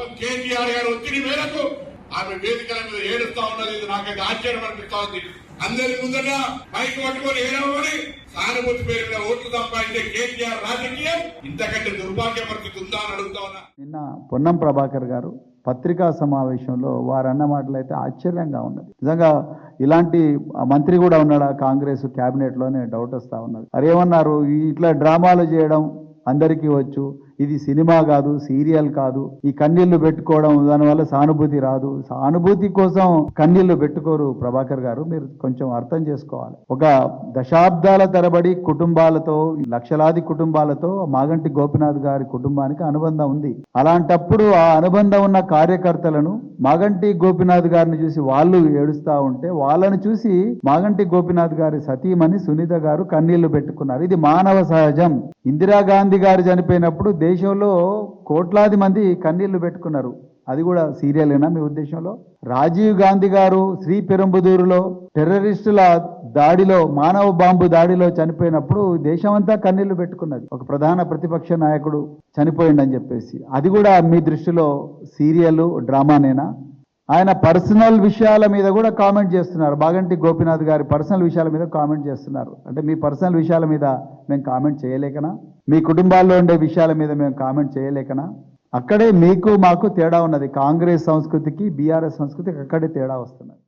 పాపం కేసీఆర్ గారు ఒత్తిడి మేరకు ఆమె వేదికల మీద ఏడుస్తా ఉన్నది. ఇది నాకైతే ఆశ్చర్యం అనిపిస్తా ఉంది అందరి ముందట మైక్ పట్టుకొని ఏడవని సానుభూతి పేరు మీద ఓట్లు సంపాదించే కేసీఆర్ రాజకీయం ఇంతకంటే దుర్భాగ్య పరిస్థితి ఉందా అని అడుగుతా ఉన్నా. నిన్న పొన్నం ప్రభాకర్ గారు పత్రికా సమావేశంలో వారు అన్న మాటలు అయితే ఆశ్చర్యంగా ఉన్నది. నిజంగా ఇలాంటి మంత్రి కూడా ఉన్నాడా కాంగ్రెస్ క్యాబినెట్లోనే డౌట్ వస్తా ఉన్నది. అరేమన్నారు ఇట్లా డ్రామాలు చేయడం అందరికీ వచ్చు. ఇది సినిమా కాదు సీరియల్ కాదు. ఈ కన్నీళ్ళు పెట్టుకోవడం దానివల్ల సానుభూతి రాదు. సానుభూతి కోసం కన్నీళ్ళు పెట్టుకోరు ప్రభాకర్ గారు. మీరు కొంచెం అర్థం చేసుకోవాలి. ఒక దశాబ్దాల తరబడి కుటుంబాలతో లక్షలాది కుటుంబాలతో మాగంటి గోపినాథ్ గారి కుటుంబానికి అనుబంధం ఉంది. అలాంటప్పుడు ఆ అనుబంధం ఉన్న కార్యకర్తలను మాగంటి గోపినాథ్ గారిని చూసి వాళ్ళు ఏడుస్తా ఉంటే వాళ్ళని చూసి మాగంటి గోపినాథ్ గారి సతీమణి సునీత గారు కన్నీళ్ళు పెట్టుకున్నారు. ఇది మానవ సహజం. ఇందిరాగాంధీ గారు చనిపోయినప్పుడు దేశంలో కోట్లాది మంది కన్నీళ్ళు పెట్టుకున్నారు. అది కూడా సీరియలేనా మీ ఉద్దేశంలో? రాజీవ్ గాంధీ గారు శ్రీ పెరంబుదూరులో టెర్రరిస్టుల దాడిలో మానవ బాంబు దాడిలో చనిపోయినప్పుడు దేశమంతా కన్నీళ్ళు పెట్టుకున్నది. ఒక ప్రధాన ప్రతిపక్ష నాయకుడు చనిపోయిండని చెప్పేసి. అది కూడా మీ దృష్టిలో సీరియల్ డ్రామానేనా ఆయన పర్సనల్ విషయాల మీద కూడా కామెంట్ చేస్తున్నారు. బాగంటి గోపినాథ్ గారి పర్సనల్ విషయాల మీద కామెంట్ చేస్తున్నారు. అంటే మీ పర్సనల్ విషయాల మీద మేము కామెంట్ చేయలేకనా? మీ కుటుంబాల్లో ఉండే విషయాల మీద మేము కామెంట్ చేయలేకనా? అక్కడే మీకు మాకు తేడా ఉన్నది. కాంగ్రెస్ సంస్కృతికి బీఆర్ఎస్ సంస్కృతికి అక్కడే తేడా వస్తున్నది.